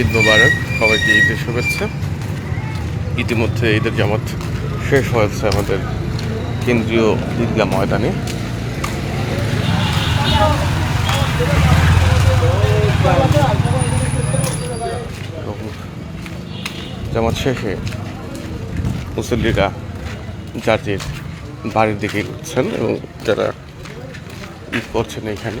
ঈদ মোবারক, সবাইকে ঈদের শুভেচ্ছা। ইতিমধ্যে ঈদের জামাত শেষ হয়েছে আমাদের কেন্দ্রীয় ঈদগাহ ময়দানে। জামাত শেষে মুসল্লিরা যার বাড়ির দিকে উঠছেন এবং যারা ঈদ করছেন এখানে।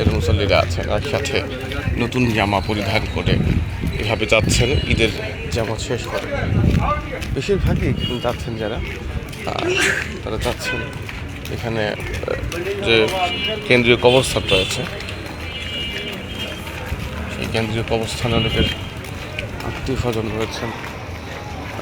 এর মুসল্লিরা আছেন একসাথে নতুন জামা পরিধান করে এভাবে যাচ্ছেন, ঈদের জামা শেষ করে। বেশিরভাগই যাচ্ছেন যারা। তারা যাচ্ছেন এখানে যে কেন্দ্রীয় কবরস্থান রয়েছে। সেই কেন্দ্রীয় কবরস্থানে অনেকের আত্মীয় স্বজন রয়েছেন।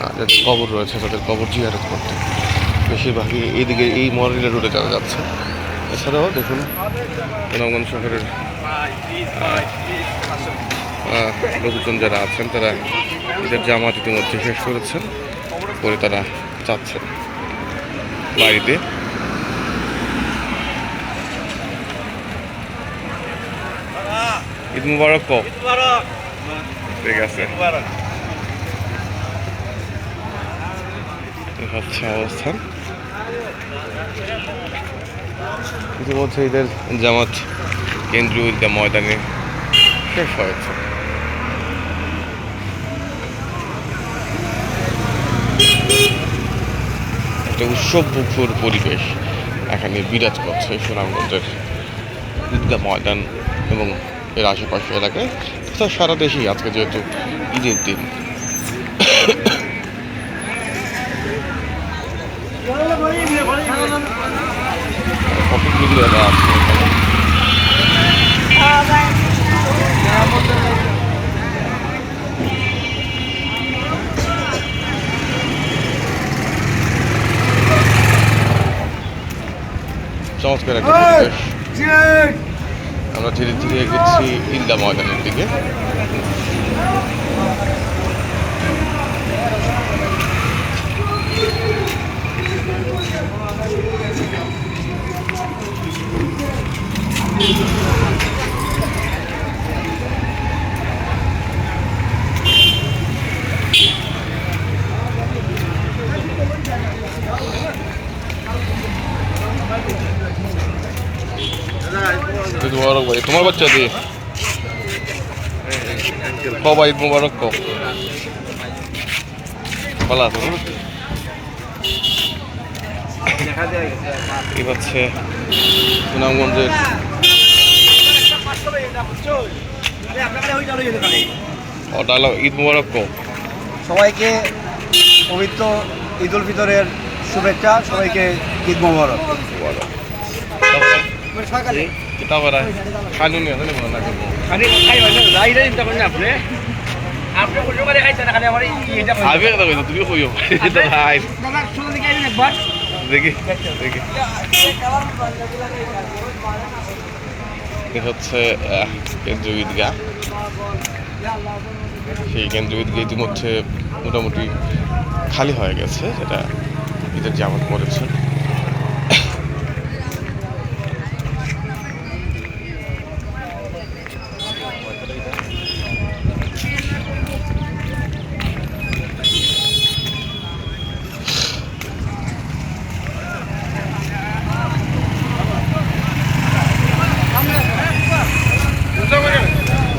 যাদের কবর রয়েছে, তাদের কবর জিয়ারত করতে। বেশিরভাগই এইদিকে, এই মরিলা রোডে যারা যাচ্ছে এছাড়াও দেখুন সুনামগঞ্জ শহরের লোকজন যারা আছেন তারা ঈদের জামাত ইতিমধ্যে শেষ করেছেন করে তারা যাচ্ছেন বাড়িতে। ঈদ মুবারক কো ঠিক আছে। হচ্ছে অবস্থান। ইতিমধ্যে ঈদের জামাত কেন্দ্রীয় ঈদগাহ ময়দানে শেষ হয়েছে। একটা উৎসব মুখর পরিবেশ এখানে বিরাজ করছে সুনামগঞ্জের ঈদগাহ ময়দান এবং এর আশেপাশে এলাকায় সারা দেশেই আজকে যেহেতু ঈদের দিন। ফটো আছে। চমৎকার একটা পরিবেশ। আমরা ধীরে ধীরে এগোচ্ছি ঈদগাহ ময়দানের দিকে ঈদ মুবারক ভাই তোমার বাচ্চা দিয়ে? সবাই মুবারক ক ভালো আছো না? এই হচ্ছে সুনামগঞ্জের ও ডায়লগ ঈদ মুবারক সবাইকে পবিত্র ঈদ উল ফিতরের শুভেচ্ছা সবাইকে ঈদ মোবারক। কিতা মনে না করব আগে কথা কইছো তুমি কইও। এটা হাই দেখি দেখি এটা হচ্ছে আহ, কেন্দ্রীয় ঈদগাহ। সেই কেন্দ্রীয় ঈদগাহ ইতিমধ্যে মোটামুটি খালি হয়ে গেছে যেটা ঈদের জামাত করেছে।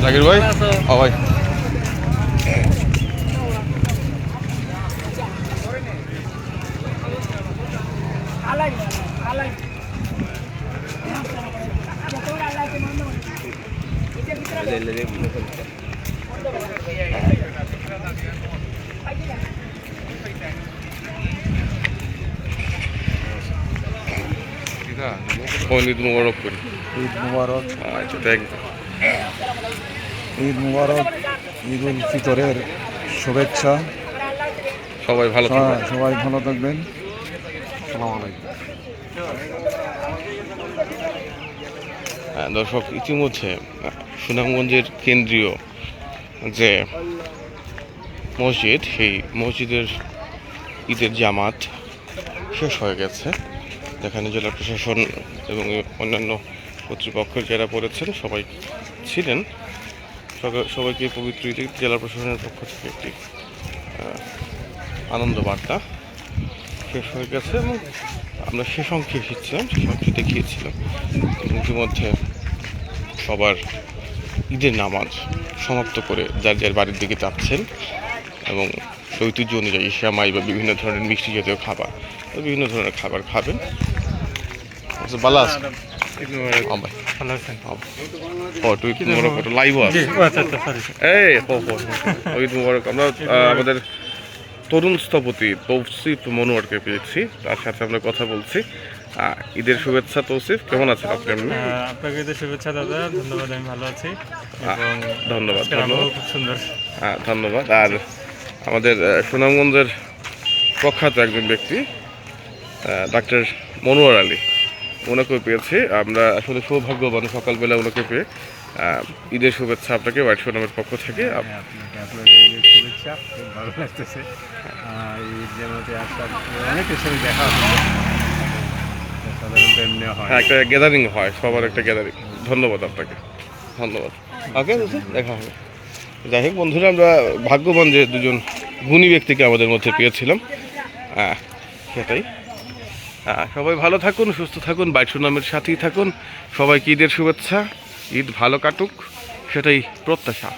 সাকির ভাই? আচ্ছা। ও ভাই। ঈদ মুবারক করি। ঈদ মুবারক। আচ্ছা থ্যাংক ইউ ঈদ মুবারক ঈদ উল ফিতরের শুভেচ্ছা। সবাই ভালো থাকবেন। সবাই ভালো থাকবেন। হ্যাঁ, দর্শক ইতিমধ্যে সুনামগঞ্জের কেন্দ্রীয় যে মসজিদ সেই মসজিদের ঈদের জামাত শেষ হয়ে গেছে। যেখানে জেলা প্রশাসন এবং অন্যান্য কর্তৃপক্ষের যারা পড়েছেন সবাই ছিলেন। সবাইকে পবিত্র ঈদে জেলা প্রশাসনের পক্ষ থেকে একটি আনন্দ বার্তা শেষ হয়ে গেছে এবং আমরা শেষ অংশে এসেছিলাম শেষ অংশে দেখিয়েছিলাম। ইতিমধ্যে সবার ঈদের নামাজ সমাপ্ত করে যার যার বাড়ির দিকে যাচ্ছেন এবং ঐতিহ্য অনুযায়ী শ্যামাই বা বিভিন্ন ধরনের মিষ্টি জাতীয় খাবার বিভিন্ন ধরনের খাবার খাবেন। আচ্ছা, আমাদের তরুণ স্থপতি তৌসিফ মনোয়ারকে পেয়েছি তার সাথে আমরা কথা বলছি ঈদের শুভেচ্ছা তৌসিফ কেমন আছেন আপনি? আপনাকে ঈদের শুভেচ্ছা দাদা ধন্যবাদ আমি ভালো আছি ধন্যবাদ। ধন্যবাদ আর আমাদের সুনামগঞ্জের প্রখ্যাত একজন ব্যক্তি ডাক্তার মনোয়ার আলী। ওনাকেও পেয়েছি। আমরা আসলে সৌভাগ্যবান সকালবেলা ওনাকে পেয়ে ঈদের শুভেচ্ছা আপনাকে হোয়াইট সুনামের পক্ষ থেকে। আপনাকে আপনাদের ঈদের শুভেচ্ছা খুব ভালো লাগতেছে। ঈদ জামাতে আসার অনেকের সাথে দেখা সাধারণত এমনি হয়। হ্যাঁ একটা গ্যাদারিং হয় সবার একটা গ্যাদারিং ধন্যবাদ আপনাকে ধন্যবাদ। ওকে দেখা হবে। যাই হোক বন্ধুরা আমরা ভাগ্যবান যে দুজন গুণী ব্যক্তিকে আমাদের মধ্যে পেয়েছিলাম। হ্যাঁ সেটাই। হ্যাঁ সবাই ভালো থাকুন, সুস্থ থাকুন বাইট সুনামের সাথেই থাকুন। সবাইকে ঈদের শুভেচ্ছা, ঈদ ভালো কাটুক, সেটাই প্রত্যাশা।